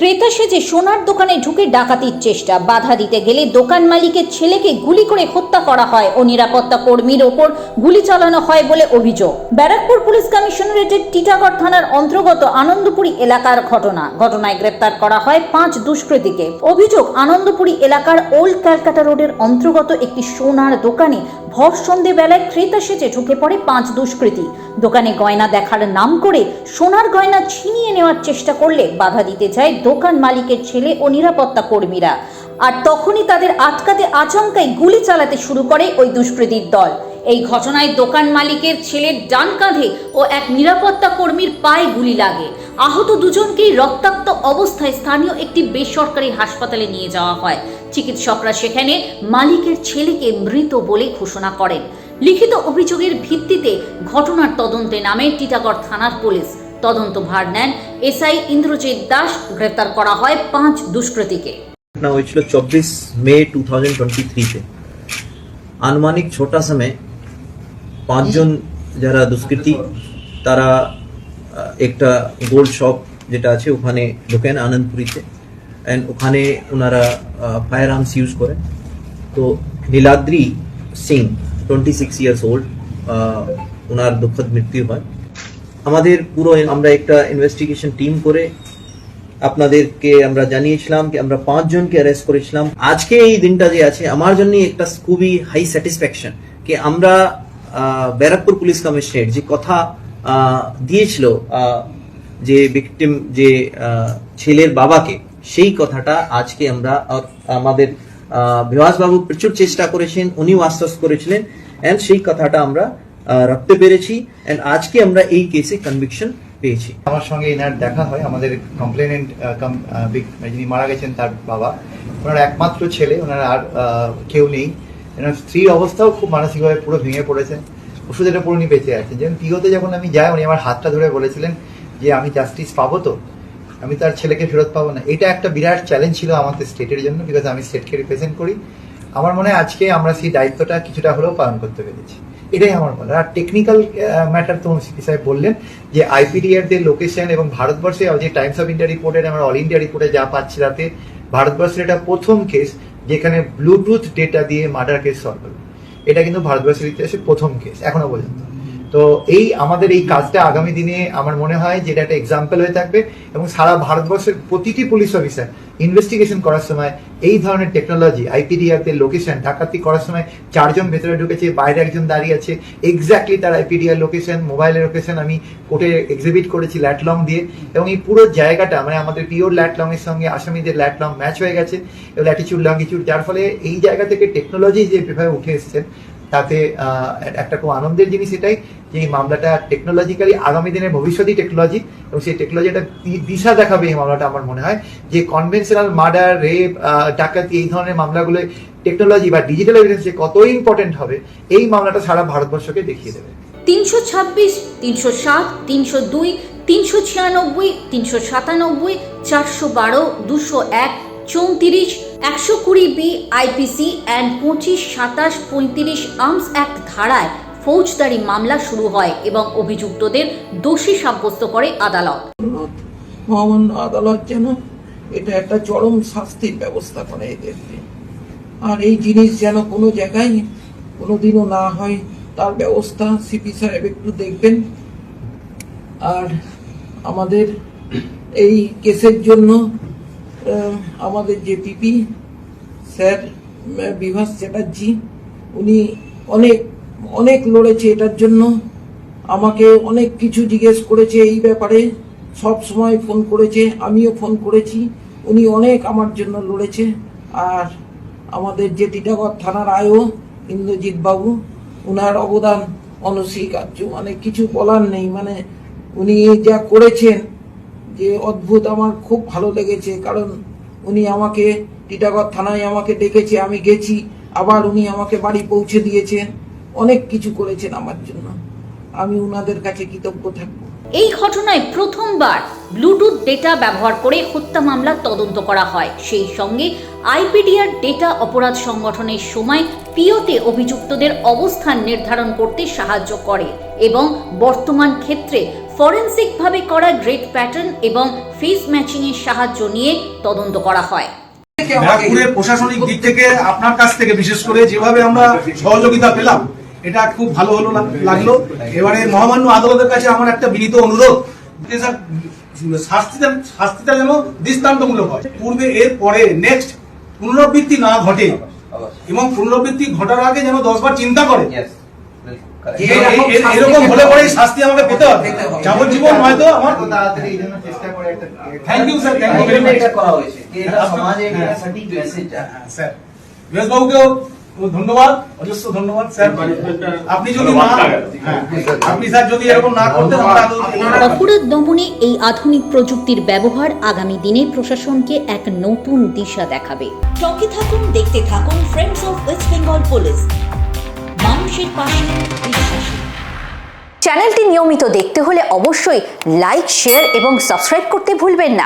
ক্রেতা সেজে সোনার দোকানে ঢুকে ডাকাতির চেষ্টা। বাধা দিতে গেলে দোকান মালিকের ছেলেকে গুলি করে হত্যা করা হয় ও নিরাপত্তা কর্মীর ওপর গুলি চালানো হয় বলে অভিযোগ। ব্যারাকপুর পুলিশ কমিশনারেটের টিটাগড় থানার অন্তর্গত আনন্দপুরি এলাকার ঘটনা। ঘটনায় গ্রেপ্তার করা হয় পাঁচ দুষ্কৃতীকে। অভিযোগ, আনন্দপুরী এলাকার ওল্ড ক্যালকাটা রোডের অন্তর্গত একটি সোনার দোকানে ভর সন্ধেবেলায় ক্রেতা সেজে ঢুকে পড়ে পাঁচ দুষ্কৃতী। দোকানে গয়না দেখার নাম করে সোনার গয়না ছিনিয়ে নেওয়ার চেষ্টা করলে বাধা দিতে যায় দোকান মালিকের ছেলে ও নিরাপত্তা কর্মীরা। আর তখনই তাদের আটকাতে আচমকাই গুলি চালাতে শুরু করে ওই দুষ্কৃতীর দল। এই ঘটনায় দোকান মালিকের ছেলের ডান কাঁধে ও এক নিরাপত্তা কর্মীর পায়ে গুলি লাগে। আহত দুজনকেই রক্তাক্ত অবস্থায় স্থানীয় একটি বেসরকারি হাসপাতালে নিয়ে যাওয়া হয়। চিকিৎসকরা সেখানে মালিকের ছেলেকে মৃত বলে ঘোষণা করেন। লিখিত অভিযোগের ভিত্তিতে ঘটনার তদন্তে নামে টিটাগড় থানার পুলিশ। তদন্তভার নেন এসআই ইন্দ্রজিৎ দাস। গ্রেপ্তার করা হয় পাঁচ দুষ্কৃতীকে। ঘটনা হয়েছিল চব্বিশ মে টু থাউজেন্ড টোয়েন্টি থ্রিতে আনুমানিক ছোটা সময় পাঁচজন যারা দুষ্কৃতী, তারা একটা গোল্ড শপ যেটা আছে, ওখানে ঢোকেন আনন্দপুরীতে। অ্যান্ড ওখানে ওনারা ফায়ার আর্মস ইউজ করেন তো Niladri Singh twenty six years old ওনার দুঃখদ মৃত্যু হয়। আমাদের পুরো আমরা একটা ইনভেস্টিগেশন টিম করে আপনাদেরকে আমরা জানিয়েছিলাম কি আমরা পাঁচজনকে অ্যারেস্ট করেছিলাম। আজকে এই দিনটা যে আছে, আমার জন্য একটা খুবই হাই স্যাটিসফ্যাকশন কি আমরা ব্যারাকপুর পুলিশ কমিশনারেট যে কথা দিয়েছিল যে ভিকটিম যে ছেলের বাবাকে সেই কথাটা আজকে আমরা আমাদের বিভাস বাবু প্রচুর চেষ্টা করেছেন, উনিও আশ্বাস করেছিলেন অ্যান্ড সেই কথাটা আমরা রাখতে পেরেছি অ্যান্ড আজকে আমরা এই কেসে কনভিকশন পেয়েছি। আমার সঙ্গে এনার দেখা হয়, আমাদের কমপ্লেনেন্ট যিনি মারা গেছেন তার বাবা, ওনার একমাত্র ছেলে, ওনার আর কেউ নেই। এনার স্ত্রীর অবস্থাও খুব মানসিকভাবে পুরো ভেঙে পড়েছে। ওষুধের উপর উনি বেঁচে আছেন। যেমন পিওতে যখন আমি যাই, উনি আমার হাতটা ধরে বলেছিলেন যে, আমি জাস্টিস পাবো তো? আমি তার ছেলেকে ফেরত পাবো না। এটা একটা বিরাট চ্যালেঞ্জ ছিল আমাদের স্টেটের জন্য বিকজ আমি স্টেটকে রিপ্রেজেন্ট করি। আমার মনে হয় আজকে আমরা সেই দায়িত্বটা কিছুটা হলেও পালন করতে পেরেছি। এটাই আমার বলার আর টেকনিক্যাল ম্যাটার তো সিপি সাহেব বললেন যে আইপিডিআর দের লোকেশন এবং ভারতবর্ষে যে টাইমস অফ ইন্ডিয়া রিপোর্টের আমরা অল ইন্ডিয়া রিপোর্টে যা পাচ্ছি তাতে ভারতবর্ষের এটা প্রথম কেস যেখানে ব্লুটুথ ডেটা দিয়ে মার্ডার কেস সলভ এটা কিন্তু ভারতবর্ষের ইতিহাসে প্রথম কেস এখনও পর্যন্ত। তো এই আমাদের এই কাজটা আগামী দিনে আমার মনে হয় যে এটা একটা এক্সাম্পল হয়ে থাকবে এবং সারা ভারতবর্ষের প্রতিটি পুলিশ অফিসার ইনভেস্টিগেশন করার সময় এই ধরনের টেকনোলজি আইপিডিআর তে লোকেশন ডাকাতি করার সময় চারজন ভেতরে ঢুকেছে, বাইরে একজন দাঁড়িয়ে আছে এক্স্যাক্টলি তার আইপিডিআর লোকেশন মোবাইলের লোকেশন আমি কোর্টে এক্সিবিট করেছি ল্যাটলং দিয়ে এবং এই পুরো জায়গাটা মানে আমাদের পিওর ল্যাটলং এর সঙ্গে আসামিদের ল্যাটলং ম্যাচ হয়ে গেছে এবং ল্যাটিচিউড লঙ্গিচিউড যার ফলে এই জায়গা থেকে টেকনোলজি যে যেভাবে উঠে এসছেন তাতে একটা খুব আনন্দের জিনিস এটাই যে এই মামলাটা টেকনোলজিক্যালি আগামী দিনের ভবিষ্যৎই টেকনোলজি এবং সেই টেকনোলজিটা দিশা দেখাবে এই মামলাটা আমার মনে হয়। যে কনভেনশনাল মার্ডার রেপ ডাকাতি এই ধরনের মামলাগুলো টেকনোলজি বা ডিজিটাল এভিডেন্স যে কতই ইম্পর্টেন্ট হবে, এই মামলাটা সারা ভারতবর্ষকে দেখিয়ে দেবে। তিনশো ছাব্বিশ, তিনশো সাত তিনশো দুই, তিনশো ছিয়ানব্বই, তিনশো সাতানব্বই, চারশো বারো, দুশো এক, চৌত্রিশ, একশো কুড়ি বি আইপিসি অ্যান্ড পঁচিশ, সাতাশ, পঁয়ত্রিশ আর্মস অ্যাক্ট ধারায় ফৌজদারি মামলা শুরু হয় এবং অভিযুক্তদের দোষী সাব্যস্ত করে আদালত। মহামান্য আদালত যেন এটা একটা চরম শাস্তির ব্যবস্থা করে এদেরকে আর এই জিনিস যেন কোনো জায়গায় কোনোদিনও না হয়, তার ব্যবস্থা সিপি সাহেব একটু দেখবেন। আর আমাদের এই কেসের জন্য আমাদের যে পিপি স্যার বিভাস চ্যাটার্জি, উনি অনেক অনেক লড়েছে এটার জন্য। আমাকে অনেক কিছু জিজ্ঞেস করেছে এই ব্যাপারে। সব সময় ফোন করেছে, আমিও ফোন করেছি। উনি অনেক আমার জন্য লড়েছে। আর আমাদের যে টিটাগড় থানার আয়ও ইন্দ্রজিৎ বাবু, উনার অবদান অনস্বীকার্য। মানে কিছু বলার নেই। মানে উনি যা করেছেন, যে অদ্ভুত আমার খুব ভালো লেগেছে। কারণ উনি আমাকে, টিটাগড় থানায় আমাকে ডেকেছে, আমি গেছি। আবার উনি আমাকে বাড়ি পৌঁছে দিয়েছেন অনেক কিছু করেছেন আমার জন্য। আমি উনাদের কাছে কৃতজ্ঞ থাকব। এই ঘটনায় প্রথমবার ব্লুটুথ ডেটা ব্যবহার করে হত্যা মামলার তদন্ত করা হয়। সেই সঙ্গে আইপিডিআর ডেটা অপরাধ সংগঠনের সময় পিওতে অভিযুক্তদের অবস্থান নির্ধারণ করতে সাহায্য করে এবং বর্তমান ক্ষেত্রে ফরেন্সিকভাবে করা গ্রেড প্যাটার্ন এবং ফেস ম্যাচিংয়ের সাহায্য নিয়ে তদন্ত করা হয়। প্রশাসনিক দিক থেকে আপনার কাছ থেকে বিশেষ করে যেভাবে আমরা সহযোগিতা পেলাম এটা খুব ভালো হলো লাগল। এবারে মহামান্য আদালতের কাছে আমার একটা বিনীত অনুরোধ যে স্যার, শাস্তিটা শাস্তিটা যেন দৃষ্টান্তমূলক হয়। পূর্বে এর পরে নেক্সট পুনরাবৃত্তি না ঘটে এবং পুনরাবৃত্তি ঘটার আগে যেন দশবার চিন্তা করে। এরকম হলে পরে শাস্তি আমাকে পেতে হবে। যাবজ্জীবন নয়তো আমার কত তাড়াতাড়ি এই জন্য চেষ্টা করে একটা thank you sir thank you very much করা হয়েছে। সমাজে একটা হ্যাঁ। সঠিক মেসেজ স্যার বিভাসবাবুকেও ধন্যবাদ অজস্র ধন্যবাদ স্যার। আপনি যদি না হ্যাঁ, আপনি স্যার যদি এরকম না করতেন অপরাধ দমনে এই আধুনিক প্রযুক্তির ব্যবহার আগামী দিনে প্রশাসনকে এক নতুন দিশা দেখাবে। সঙ্গে থাকুন দেখতে থাকুন friends of West Bengal police মানুষের পাশে বিশ্বাসী। চ্যানেলটি নিয়মিত দেখতে হলে অবশ্যই লাইক শেয়ার এবং সাবস্ক্রাইব করতে ভুলবেন না।